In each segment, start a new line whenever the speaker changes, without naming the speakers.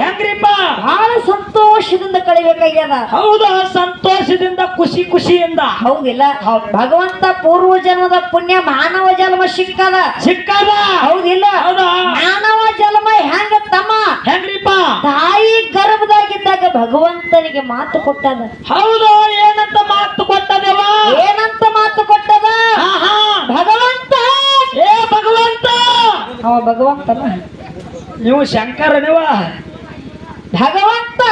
ಹೆಂಗ್ರಿಪ್ಪ
ಬಹಳ ಸಂತೋಷದಿಂದ ಕಳಿಬೇಕಾಗ್ಯದ.
ಹೌದು? ಸಂತೋಷದಿಂದ ಖುಷಿ ಖುಷಿಯಿಂದ?
ಹೌದಿಲ್ಲ. ಭಗವಂತ ಪೂರ್ವ ಜನ್ಮದ ಪುಣ್ಯ ಮಾನವ ಜನ್ಮ ಸಿಕ್ಕದ.
ಸಿಕ್ಕದ?
ಹೌದಿಲ್ಲ.
ಹೌದಾ?
ಮಾನವ ಜನ್ಮ ಹೆಂಗ ತಮ್ಮ?
ಹೆಂಗ್ರಿಪ್ಪ
ತಾಯಿ ಗರ್ಭದಾಗಿದ್ದಾಗ ಭಗವಂತನಿಗೆ ಮಾತು ಕೊಟ್ಟದ.
ಹೌದು ಏನಂತ ಮಾತು ಕೊಟ್ಟದವ?
ಏನಂತ ಮಾತು ಕೊಟ್ಟದ? ಭಗವಂತ.
ಏ ಭಗವಂತ!
ಅವ ಭಗವಂತನ.
ನೀವು ಶಂಕರ ನೀವ
ಭಗವಂತ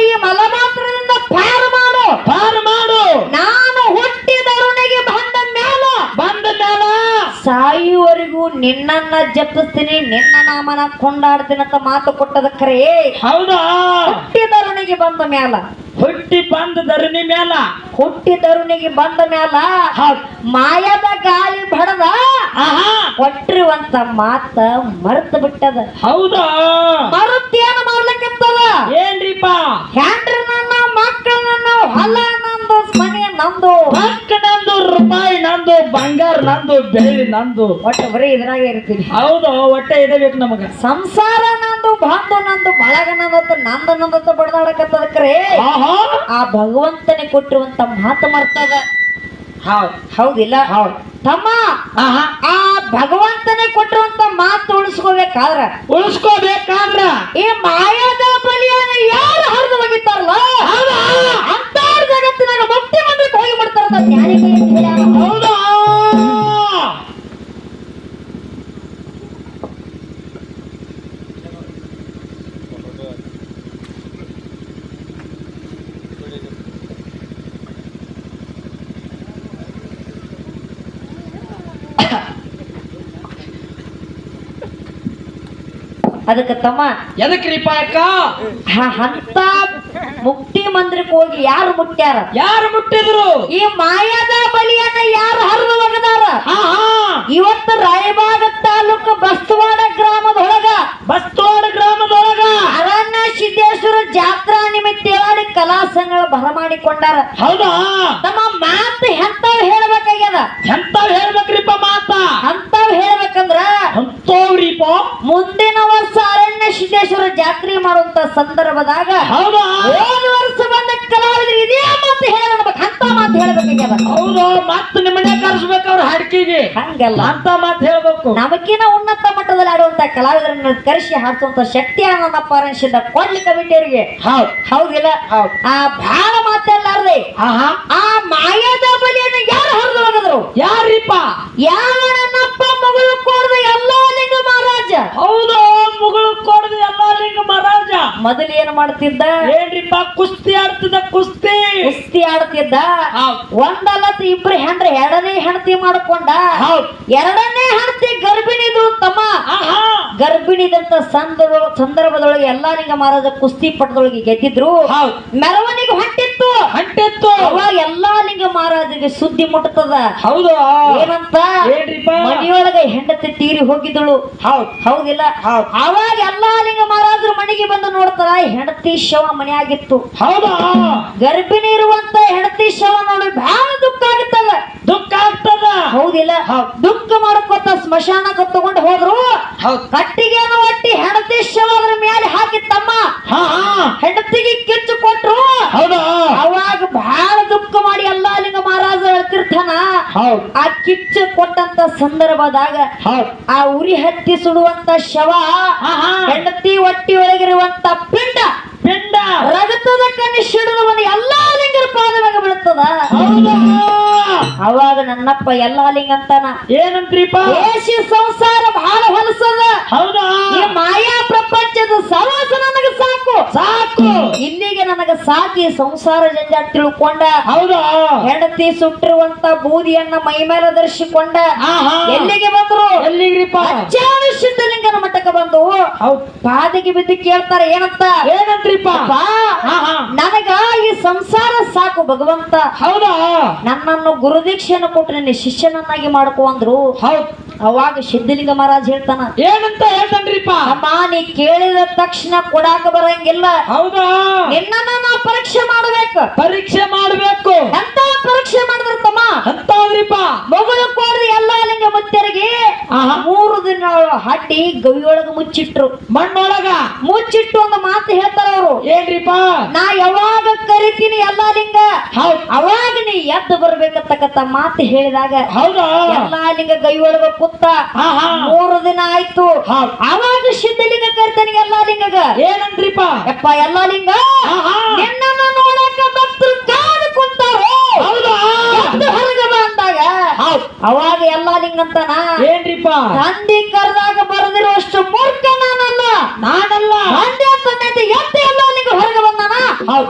ಈ ಮಲಮಾತ್ರದಿಂದ ಪಾರು ಮಾಡು.
ಪಾರು ಮಾಡು.
ನಾನು ಹುಟ್ಟಿದವನಿಗೆ ಬಂದ ಮೇಲ
ಬಂದ ಮೇಲ
ಸಾಯುವರೆಗೂ ನಿನ್ನನ್ನ ಜಪಿಸ್ತೀನಿ ನಿನ್ನ ನಾಮನ ಕೊಂಡಾಡ್ತೀನಿ ಅಂತ ಮಾತು ಕೊಟ್ಟದ ಖರೆ
ಹೌದಾ?
ಹುಟ್ಟಿದವನಿಗೆ ಬಂದ ಮ್ಯಾಲ
ಹುಟ್ಟಿ ಬಂದ ಧರಣಿ ಮೇಲ.
ಹುಟ್ಟಿದವನಿಗೆ ಬಂದ ಮ್ಯಾಲ
ಹೌದ್.
ಮಾಯದ ಗಾಳಿ ಬಡದ ಕೊಟ್ಟಿರುವಂತ ಮಾತ ಮರೆತು ಬಿಟ್ಟದ.
ಹೌದಾ?
ಮರುತ್ತೇನ ಮಾಡ್ಲಿಕ್ಕಿರ್ತದ
ಏನ್ರಿಪ್ಪ?
ಹ್ಯಾಂಡ್ರನ್ನ ನನ್ನ ಮಕ್ಕಳು ನನ್ನ ಹೊಲ ನಂದು ಮನೆ ನಂದು
ರೊಕ್ಕ ನಂದು ರೂಪಾಯಿ ನಂದು ಬಂಗಾರ ನಂದು ಬೆಳ್ಳಿ ನಂದು.
ಒಟ್ಟು ಬರೀ ಇದ್ರಾಗ ಇರ್ತೀನಿ.
ಹೌದು ಹೊಟ್ಟೆ ಇಡಬೇಕು ನಮಗ.
ಸಂಸಾರ ನಂದು ಬಾಂಧು ನಂದು ಬಳಗ ನಂದಂತ ನಂದು ನಂದಂತ ಬಡದಾಡಕತ್ತದ ಕರೆ
ಆಹಾ!
ಆ ಭಗವಂತನೇ ಕೊಟ್ಟಿರುವಂತ ಮಾತು ಮರ್ತದ
ಹೌದು.
ಹೌದಿಲ್ಲ?
ಹೌದು.
ತಮ್ಮ ಆ ಭಗವಂತನೇ ಕೊಟ್ಟಿರುವಂತ ಮಾತು ಉಳಿಸ್ಕೋಬೇಕಾದ್ರ?
ಉಳಿಸ್ಕೋಬೇಕಾದ್ರ?
ಈ ಮಾಯಾದ ಅದಕ್ಕೆ ತಮ್ಮ
ಎದಕ್ರಿಪ ಅಕ್ಕ
ಅಂತ ಮುಕ್ತಿ ಮಂದಿರಕ್ಕೆ ಹೋಗಿ ಯಾರು ಮುಟ್ಟ್ಯಾರ?
ಯಾರು ಮುಟ್ಟಿದ್ರು?
ಈ ಮಾಯಾದ ಬಲಿಯನ್ನ ಯಾರು ಹರಿದು ಒಗದಾರ ಇವತ್ತು ರಾಯಬಾಗ ತಾಲೂಕು ಬಸ್ತವಾಡ ಗ್ರಾಮದೊಳಗ.
ಬಸ್ತವಾಡ ಗ್ರಾಮದೊಳಗ.
ಅರಣ್ಯ ಸಿದ್ದೇಶ್ವರ ಜಾತ್ರಾ ನಿಮಿತ್ತ ಹೇಳಿ ಕಲಾ ಸಂಘ ಬರಮಾಡಿಕೊಂಡಾರ.
ಹೌದಾ?
ತಮ್ಮ ಮಾತು ಎಂತಾವ್ ಹೇಳ್ಬೇಕಾಗ್ಯದ
ಎಂತಾವ್ ಹೇಳ್ಬೇಕ್ರಿಪ್ಪ ಮಾತ
ಅಂತಾವ್ ಹೇಳ್ಬೇಕಂದ್ರ
ಅಂತವ್ರಿಪ್ಪ
ಮುಂದಿನ ವರ್ಷ ಅರಣ್ಯ ಸಿದ್ದೇಶ್ವರ ಜಾತ್ರೆ ಮಾಡುವಂತ ಸಂದರ್ಭದಾಗ
ಹೌದಾ?
ವರ್ಷ ಬಂದ ಕಲಾವಿದರು ಇದೇ ಮಾತು ಹೇಳಬೇಕು ಅಂತ ಮಾತು ಹೇಳ್ಬೇಕಾಗ್ಯದ
ಹೌದು ಮತ್ತೆ ನಿಮ್ಮನೆ ಕರ್ಸ್ಬೇಕು ಅವ್ರ ಹಾಡ್ಕಿಗೆ.
ಹಂಗಲ್ಲ.
ಅಂತ ಮಾತು ಹೇಳ್ಬೇಕು.
ನಮಕಿನ ಉನ್ನತ ಮಟ್ಟದಲ್ಲಿ ಆಡುವಂತ ಕಲಾವಿದರನ್ನ ಕರೆಸಿ ಹಾಡಿಸುವಂತ ಶಕ್ತಿಯನ್ನು ನನ್ನ ಪಾರಣಿಸಿದ ಕೊಡ್ಲಿ ಕಮಿಟಿಯವರಿಗೆ
ಹೌದ್.
ಹೌದಿಲ್ಲ?
ಹೌದ್.
ಆ ಬಹಳ ಮಾತಲ್ಲಾರ್ದೆ.
ಆಹಾ.
ಆ ಮಾಯದ ಬಲಿಯನ್ನು ಯಾರು ಹರಿದು ಹೋಗಿದ್ರು?
ಯಾರಿಪ್ಪ?
ಯಾವ ನನ್ನಪ್ಪ ಮಗಳು ಕೋರ್ದ ಎಲ್ಲಾ ಲಿಂಗ ಮಹಾರಾಜ.
ಹೌದು ಮುಗಳು ಕೊಡದು ಎಲ್ಲ ಲಿಂಗ ಮಹಾರಾಜ.
ಮೊದಲು ಏನ್ ಮಾಡ್ತಿದ್ದ?
ಏನ್ರಿಪ್ಪ ಕುಸ್ತಿ ಆಡ್ತಿದ್ದ ಕುಸ್ತಿ.
ಕುಸ್ತಿ ಆಡ್ತಿದ್ದ? ಒಂದಲ್ಲ ಇಬ್ರು ಹೆಂಡ್ರ ಎರಡನೇ ಹೆಂಡತಿ ಮಾಡ್ಕೊಂಡ? ಎರಡನೇ ಹೆಂಡತಿ ಗರ್ಭಿಣಿದು ತಮ್ಮ
ಆಹಾ.
ಗರ್ಭಿಣಿದಂತ ಸಂದರ್ಭ ಸಂದರ್ಭದೊಳಗೆ ಎಲ್ಲಾ ಲಿಂಗ ಮಹಾರಾಜ ಕುಸ್ತಿ ಪಟದೊಳಗೆ ಗೆದ್ದಿದ್ರು. ಮೆರವಣಿಗೆ ಹೊಂಟಿತ್ತು
ಹೊಂಟೆತ್ತು
ಅವಾಗ ಎಲ್ಲಾ ಲಿಂಗ ಮಹಾರಾಜರಿಗೆ ಸುದ್ದಿ ಮುಟ್ಟತದ
ಹೌದು?
ಏನಂತ? ಮನೆಯೊಳಗ ಹೆಂಡತಿ ತೀರಿ ಹೋಗಿದ್ದಳು.
ಹೌದ್.
ಹೌದಿಲ್ಲ?
ಹೌದ್.
ಅವಾಗ ಎಲ್ಲಾ ಲಿಂಗ ಮಹಾರಾಜರು ಮನೆಗೆ ಬಂದು ನೋಡ್ತಾರ ಹೆಂಡತಿ ಶವ ಮನೆಯಾಗಿತ್ತು.
ಹೌದಾ?
ಗರ್ಭಿಣಿ ಇರುವಂತ ಹೆಂಡತಿ ಶವ ನೋಡಿ ಬಹಳ ದುಃಖ ಆಗುತ್ತದ
ದುಃಖ ಆಗ್ತದ?
ಹೌದಿಲ್ಲ.
ಹೌದ್.
ದುಃಖ ಮಾಡ್ಕೊತ ಸ್ಮಶಾನಕ್ಕೆ ತಗೊಂಡು ಹೋದ್ರು?
ಕಟ್ಟಿಗೆ
ಕಟ್ಟಿಗೆಯನ್ನು ಒಟ್ಟಿ ಹೆಂಡತಿ ಶವ ಅದ್ರ ಮೇಲೆ ಹಾಕಿ ತಮ್ಮ ಹೆಂಡತಿಗೆ ಕಿಚ್ಚು ಕೊಟ್ರು?
ಹೌದಾ?
ಅವಾಗ ಬಹಳ ದುಃಖ ಮಾಡಿ ಅಲ್ಲ ಲಿಂಗ ಮಹಾರಾಜ ಹೇಳ್ತಿರ್ತಾನ ಆ ಕಿಚ್ಚು ಕೊಟ್ಟಂತ ಸಂದರ್ಭದಾಗ
ಹೌದ್.
ಆ ಉರಿ ಹತ್ತಿ ಸುಡುವಂತ ಶವ ಹೆಂಡತಿ ಒಟ್ಟಿ ಒಳಗಿರುವಂತ ಪಿಂಡ
ಪಿಂಡ.
ರಗತದ ಬಂದು ಎಲ್ಲಾ ಲಿಂಗರ ಪಾದವಾಗ ಬೀಳ್ತದ.
ಹೌದಾ.
ಅವಾಗ ನನ್ನಪ್ಪ ಎಲ್ಲಾ ಲಿಂಗ ಅಂತಾನ
ಏನಂತ್ರಿಪ್ಪ?
ದೇಶಿ ಸಂಸಾರ ಬಹಳ ಹೊಲಸದ.
ಹೌದಾ?
ಈ ಮಾಯಾ ಪ್ರಪಂಚದ ಸವಾಸ ನನಗ ಸಾಕು.
ಸಾಕು.
ಇಲ್ಲಿಗೆ ನನಗ ಸಾಕಿ ಸಂಸಾರ ಜಂಜಾಟ ತಿಳ್ಕೊಂಡ.
ಹೌದಾ?
ಹೆಂಡತಿ ಸುಟ್ಟಿರುವಂತ ಬೂದಿಯನ್ನ ಮೈ ಮೇಲೆ ಧರಿಸಿಕೊಂಡ. ಎಲ್ಲಿಗೆ ಬಂದ್ರು?
ಎಲ್ಲಿಗ್ರಿಪ್ಪ?
ಅಚ್ಚಾನು ಸಿದ್ಧಲಿಂಗನ ಮಠಕ್ಕೆ ಬಂದು. ಪಾದಿಗೆ ಬಿದ್ದು ಕೇಳ್ತಾರೆ ಏನಂತ?
ಏನಂತ್ರಿಪ್ಪ
ಅಪ್ಪಾ,
ಆಹಾ
ನನಗ ಈ ಸಂಸಾರ ಸಾಕು ಭಗವಂತ.
ಹೌದಾ?
ನನ್ನನ್ನು ಗುರುದೀಕ್ಷೆಯನ್ನು ಕೊಟ್ಟು ನಿನ್ನ ಶಿಷ್ಯನನ್ನಾಗಿ ಮಾಡ್ಕೊ ಅಂದ್ರು.
ಹೌದ್.
ಅವಾಗ ಸಿದ್ಧಲಿಂಗ ಮಹಾರಾಜ್ ಹೇಳ್ತಾನ
ಏನಂತ ಹೇಳ್ತಾನ್ರಿಪ್ಪ?
ಅಮ್ಮ ನೀ ಕೇಳಿದ ತಕ್ಷಣ ಕೊಡಾಕ ಬರಂಗಿಲ್ಲ.
ಹೌದಾ?
ನಿನ್ನನ್ನ ನಾ ಪರೀಕ್ಷೆ ಮಾಡ್ಬೇಕು.
ಪರೀಕ್ಷೆ ಮಾಡ್ಬೇಕು.
ಎಂತ ಪರೀಕ್ಷೆ ಮಾಡಿದ್ರ ತಮ್ಮ?
ಹೌದೌದ್ರಿಪ್ಪ
ಮಗಳು ಕೋರ್ದ ಎಲ್ಲ ಲಿಂಗ ಮುತ್ತರಿಗೆ
ಆಹಾ.
ಮೂರು ದಿನ ಹಡ್ಡಿ ಗವಿಯೊಳಗ ಮುಚ್ಚಿಟ್ರು.
ಮಣ್ಣೊಳಗ?
ಮುಚ್ಚಿಟ್ಟು ಒಂದು ಮಾತು ಹೇಳ್ತಾರ ಅವರು.
ಏನ್ರಿಪ್ಪ?
ನಾ ಯಾವಾಗ ಕರಿತೀನಿ ಎಲ್ಲಾ ಲಿಂಗ ಅವಾಗ ನೀ ಎದ್ದು ಬರ್ಬೇಕಂತಕ್ಕಂತ ಮಾತು ಹೇಳಿದಾಗ
ಹೌದಾ?
ಎಲ್ಲಾ ಲಿಂಗ ಗೈಯೊಳಗ ಕುತ್ತ ಮೂರು ದಿನ ಆಯ್ತು. ಅವಾಗ ಸಿದ್ಧಲಿಂಗ ಕರಿತಾನೆ ಎಲ್ಲಾ ಲಿಂಗಗ
ಏನಂದ್ರಿಪ್ಪ?
ಯಪ್ಪ ಎಲ್ಲಾ ಲಿಂಗ
ಆಹಾ.
ಅವಾಗ ಎಲ್ಲ ಲಿಂಗಂತನ
ಏನ್ರಿಪ್ಪ?
ತಂದಿ ಕರ್ದಾಗ ಬರದಿರುವಷ್ಟು ಮೂರ್ಖ ನಾನಲ್ಲ.
ನಾನಲ್ಲ.
ತಂದೆ ತಂದೆ ಎದ್ದು ಎಲ್ಲ ಲಿಂಗ ಹೊರಗೆ ಬಂದಾನ.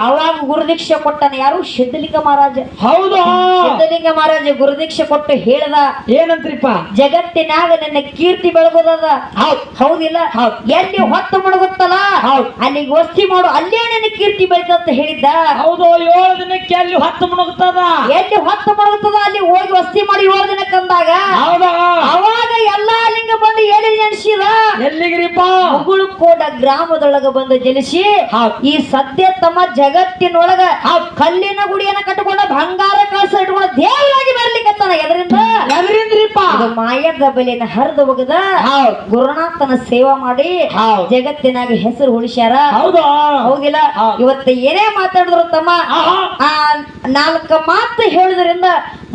ಅವಾಗ ಗುರುದೀಕ್ಷೆ ಕೊಟ್ಟನ ಯಾರು? ಸಿದ್ಧಲಿಂಗ ಮಹಾರಾಜ.
ಹೌದು.
ಸಿದ್ಧಲಿಂಗ ಮಹಾರಾಜ ಗುರುದೀಕ್ಷೆ ಕೊಟ್ಟು ಹೇಳದ
ಏನಂತ್ರಿಪ್ಪ?
ಜಗತ್ತಿನಾಗ ನನ್ನ ಕೀರ್ತಿ ಬೆಳಗುದದ.
ಹೌದ್.
ಹೌದಿಲ್ಲ?
ಹೌದ್.
ಎಲ್ಲಿ ಹೊತ್ತು ಮುಳುಗುತ್ತಲ್ಲ?
ಹೌದ್.
ಅಲ್ಲಿಗೆ ವಸ್ತಿ ಮಾಡು. ಅಲ್ಲೇ ನಿನ್ನ ಕೀರ್ತಿ ಬೆಳೆದಂತ ಹೇಳಿದ್ದ.
ಹೌದು ಏಳು ದಿನಕ್ಕೆ ಅಲ್ಲಿ ಹೊತ್ತು ಮುಳುಗುತ್ತದ.
ಎಲ್ಲಿ ಹೊತ್ತು ಮುಳುಗುತ್ತದ ಅಲ್ಲಿ ಹೋಗಿ ವಸ್ತಿ ಮಾಡಿ ಏಳು ದಿನ ಕಂದಾಗ
ಹೌದಾ?
ಅವಾಗ ಎಲ್ಲಾ ಲಿಂಗ ಬಂದು ಎಲ್ಲಿ ನೆನೆಸಿದ?
ಎಲ್ಲಿಗ್ರಿಪ್ಪ
ಮುಗುಳು ಕೋಡ ಗ್ರಾಮದೊಳಗ ಬಂದು ಜನಿಸಿ
ಹೌದ್.
ಈ ಸದ್ಯ ತಮ್ಮ ಜಗತ್ತಿನೊಳಗ ಕಲ್ಲಿನ ಗುಡಿಯನ್ನ ಕಟ್ಟಿಕೊಂಡ ಬಂಗಾರ ಕಳಸ ಇಟ್ಕೊಂಡ ದೇವರಾಗಿ ಬರ್ಲಿಕ್ಕತ್ತಾನ ಎದರಿಂದ?
ಎದ್ರಿಂದ್ರಿಪ್ಪ
ಇದು ಮಾಯದ ಬಲಿನ ಹರಿದು
ಹೋಗದ?
ಗುರುನಾಥನ ಸೇವಾ ಮಾಡಿ. ಜಗತ್ತಿನಾಗ ಹೆಸರು ಉಳಿಸ್ಯಾರ?
ಹೌದಾ. ಹೋಗಿಲ್ಲ.
ಇವತ್ತು ಏನೇ ಮಾತಾಡಿದ್ರು ತಮ್ಮ ನಾಲ್ಕು ಮಾತು ಹೇಳುದ್ರಿಂದ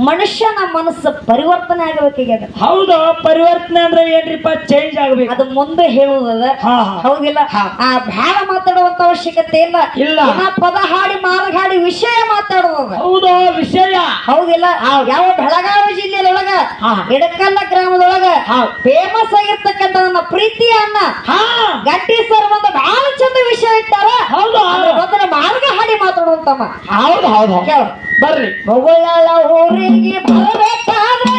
ಮನುಷ್ಯನ ಮನಸ್ಸು ಪರಿವರ್ತನೆ ಆಗಬೇಕಾಗ್ಯದ
ಹೌದು ಪರಿವರ್ತನೆ ಅಂದ್ರೆ ಏನ್ರಿಪ್ಪ? ಚೇಂಜ್ ಆಗ್ಬೇಕು.
ಅದು ಮುಂದೆ ಹೇಳುವುದದ
ಹಾ ಹಾ.
ಹೌದಿಲ್ಲ? ಆ ಬಹಳ ಮಾತಾಡುವಂತ ಅವಶ್ಯಕತೆ ಇಲ್ಲ.
ಇಲ್ಲ.
ಪದ ಹಾಡಿ ಮಾರ್ಗ ಹಾಡಿ ವಿಷಯ ಮಾತಾಡುವಾಗ.
ಹೌದು ವಿಷಯ.
ಹೌದಿಲ್ಲ? ಯಾವ ಬೆಳಗಾವಿ ಜಿಲ್ಲೆಯೊಳಗ. ಇಡಕಲ್ಲ ಗ್ರಾಮದೊಳಗ. ಫೇಮಸ್ ಆಗಿರ್ತಕ್ಕಂತ ನನ್ನ ಪ್ರೀತಿ ಅಣ್ಣ.
ಹಾ.
ಗಟ್ಟಿ ಸರ್ ಒಂದು ಬಹಳ ಚಂದ ವಿಷಯ ಇಟ್ಟಾರ.
ಹೌದು
ಅದ್ರ ಮಾರ್ಗ ಹಾಡಿ ಮಾತಾಡುವಂತಮ್ಮ
ಹೌದು ಹೌದು
ಕೇಳ
ಬರ್ರಿ.
ಮಗುಳ ಊರಿಗೆ ಬರಬೇಕಾದ್ರೆ